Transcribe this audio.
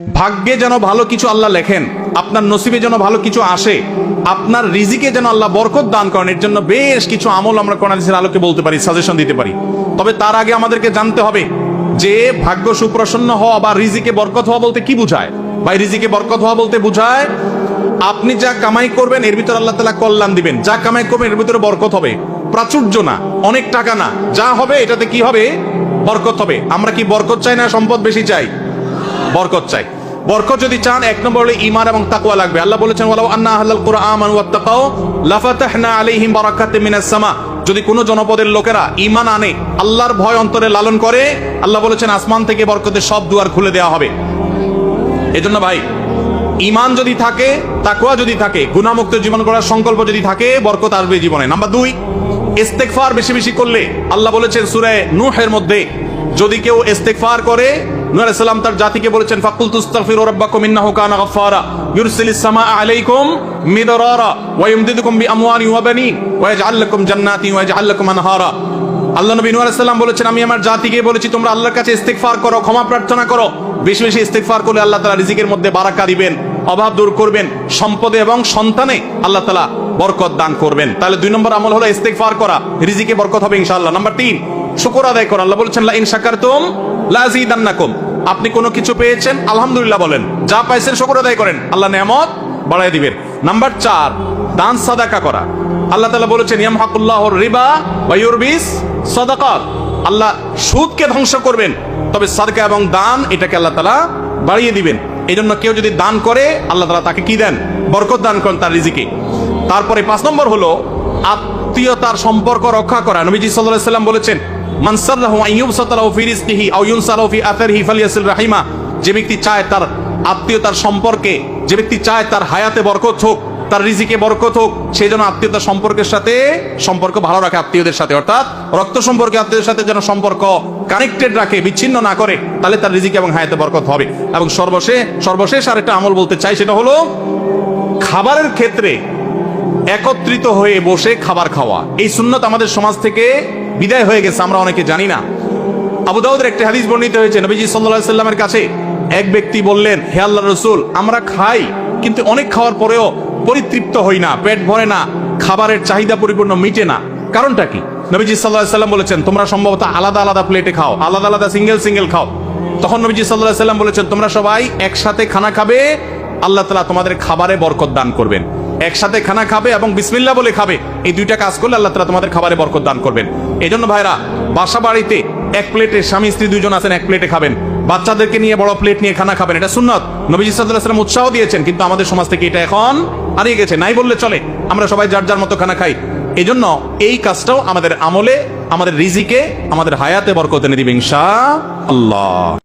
ভাগ্যে যেন ভালো কিছু আল্লাহ লেখেন, আপনার নসিবে যেন ভালো কিছু আসে, আপনার রিজিকে যেন আল্লাহ বরকত দান করেন, এর জন্য বেশ কিছু আমল আমরা কোরআনের আলোকে বলতে পারি সাজেশন দিতে পারি। তবে তার আগে আমাদেরকে জানতে হবে যে ভাগ্য সুপ্রসন্ন হওয়া বা রিজিকে বরকত হওয়া বলতে কি বুঝায়? বা রিজিকে বরকত হওয়া বলতে বুঝায়, আপনি যা কামাই করবেন, এর ভিতরে আল্লাহ তালা কল্যাণ দিবেন। যা কামাই করবেন, এর ভিতরে বরকত হবে। প্রাচুর্য না, অনেক টাকা না। যা হবে, এটাতে কি হবে? বরকত হবে। আমরা কি বরকত চাই না, সম্পদ বেশি চাই? বরকত চাই। বরকত যদি চান, এক নম্বর হলো ইমান এবং তাকওয়া লাগবে। আল্লাহ বলেছেন, ওয়ালাউ আন্না আহলাল কুরআন ওয়া তাকাও লাফাতাহনা আলাইহিম বারাকাতিম মিনাস সামা। যদি কোনো জনপদের লোকেরা ইমান আনে, আল্লাহর ভয় অন্তরে লালন করে, আল্লাহ বলেছেন, আসমান থেকে বরকতের সব দুয়ার খুলে দেওয়া হবে। এজন্য ভাই ইমান যদি থাকে, তাকওয়া যদি থাকে গুণামুক্ত জীবন করার সংকল্প যদি থাকে, বরকত আসবে জীবনে। নাম্বার দুই, ইস্তেগফার বেশি বেশি করলে, আল্লাহ বলেছেন, সূরা নূহের মধ্যে যদি কেউ ইস্তেগফার করে নূহ সালাম তার জাতিকে বলেছেন ফাকুল তুস্তাগফিরু রাব্বাকুম ইন্নাহু কানা গাফফারা, ইউরসিলিস সামাআ আলাইকুম মিদরারা ওয়া ইমদিদুকুম বিআমওয়ালি ওয়া বানিন ওয়া ইয়াজআল লাকুম জান্নাতিন ওয়া ইয়াজআল লাকুম আনহারা। আল্লাহ নবী নূহ সালাম বলেছেন, আমি আমার জাতিকে বলেছি, তোমরা আল্লাহর কাছে ইস্তেগফার করো, ক্ষমা প্রার্থনা করো। বেশি বেশি ইস্তেগফার করলে আল্লাহ তাআলা রিজিকের মধ্যে বারাকা দিবেন, অভাব দূর করবেন, সম্পদে এবং সন্তানে আল্লাহ তাআলা বরকত দান করবেন। তাহলে দুই নম্বর আমল হলো ইস্তেগফার করা, রিজিকে বরকত হবে ইনশাআল্লাহ। নাম্বার তিন, শুকর আদায় করা। আল্লাহ বলেছেন লা ইন শাকারতুম লা আযীদান্নাকুম আপনি কোনো কিছু পেয়েছেন? আলহামদুলিল্লাহ বলেন। যা পাইছেন শুকর আদায় করেন। আল্লাহ নেয়ামত বাড়ায় দিবেন। নাম্বার চার, দান সাদাকা করা। আল্লাহ তাআলা বলেছেন ইয়ামহাকুল্লাহুর রিবা ওয়া ইউরবিস সাদাকাত। আল্লাহ সুদকে ধ্বংস করবেন, তবে সাদকা এবং দান এটাকে আল্লাহ তাআলা বাড়িয়ে দিবেন। এই জন্য কেউ যদি দান করে, আল্লাহ তাআলা তাকে কি দেন? বরকত দান করেন তার রিজিকে। তারপরে পাঁচ নম্বর হলো, আত্মীয়তার সম্পর্ক রক্ষা করা। নবীজি আলাইহি সাল্লাম বলেছেন মান সাল্লাহু আন ইউবসাতাহু ফি রিজকিহি আও ইউনসালাহু ফি আথারিহি ফালিয়াসিল রাহিমা, যে ব্যক্তি চায় তার আত্মীয়তার সম্পর্কে, যে ব্যক্তি চায় তার হায়াতে বরকত হোক, তার রিজিকে বরকত হোক সেই জন্য আত্মীয়তার সম্পর্কের সাথে সম্পর্ক ভালো রাখে আত্মীয়দের সাথে। অর্থাৎ রক্ত সম্পর্কে আত্মীয়দের সাথে যেন সম্পর্ক কানেক্টেড রাখে, বিচ্ছিন্ন না করে, তাহলে তার রিজিকে এবং হায়াতে বরকত হবে। এবং সর্বশেষ সর্বশেষ আরেকটা আমল বলতে চাই, সেটা হলো খাবারের ক্ষেত্রে একত্রিত হয়ে বসে খাবার খাওয়া। এই সুন্নত আমাদের সমাজ থেকে বিদায় হয়ে গেছে, আমরা অনেকে জানি না। আবু দাউদের একটি হাদিস বর্ণিত হয়েছে, নবীজি সাল্লাল্লাহু সাল্লামের কাছে এক ব্যক্তি বললেন, হে আল্লাহ রসুল, আমরা খাই, কিন্তু অনেক খাওয়ার পরেও পরিতৃপ্ত হই না, পেট ভরে না, খাবারের চাহিদা পরিপূর্ণ মিটে না। কারণটা কি? নবীজি সাল্লাহ সাল্লাম বলেছেন, তোমরা সম্ভবত আলাদা আলাদা প্লেটে খাও, আলাদা আলাদা সিঙ্গেল সিঙ্গেল খাও। তখন নবীজি সাল্লাহ সাল্লাম বলেছেন, তোমরা সবাই একসাথে খানা খাবে, আল্লাহ তালা তোমাদের খাবারে বরকত দান করবেন। একসাথে খানা খাবে এবং বিসমিল্লা বলে খাবে। এই দুইটা কাজ করলে আল্লাহ তালা তোমাদের খাবারে বরকত দান করবেন। এই জন্য ভাইরা, বাসা বাড়িতে এক প্লেটে স্বামী, স্ত্রী দুজন আছেন, এক প্লেটে খাবেন। বাচ্চাদেরকে নিয়ে, বড় প্লেট নিয়ে খানা খাবেন। এটা সুন্নত। নবীজি সাল্লাম উৎসাহ দিয়েছেন, কিন্তু আমাদের সমাজ থেকে এটা এখন হারিয়ে গেছে। নাই বললে চলে। আমরা সবাই যার যার মতো খানা খাই। এই জন্য এই কাজটাও আমাদের আমলে, আমাদের রিজিকে, আমাদের হায়াতে বরকত এনে দিবে ইনশা আল্লাহ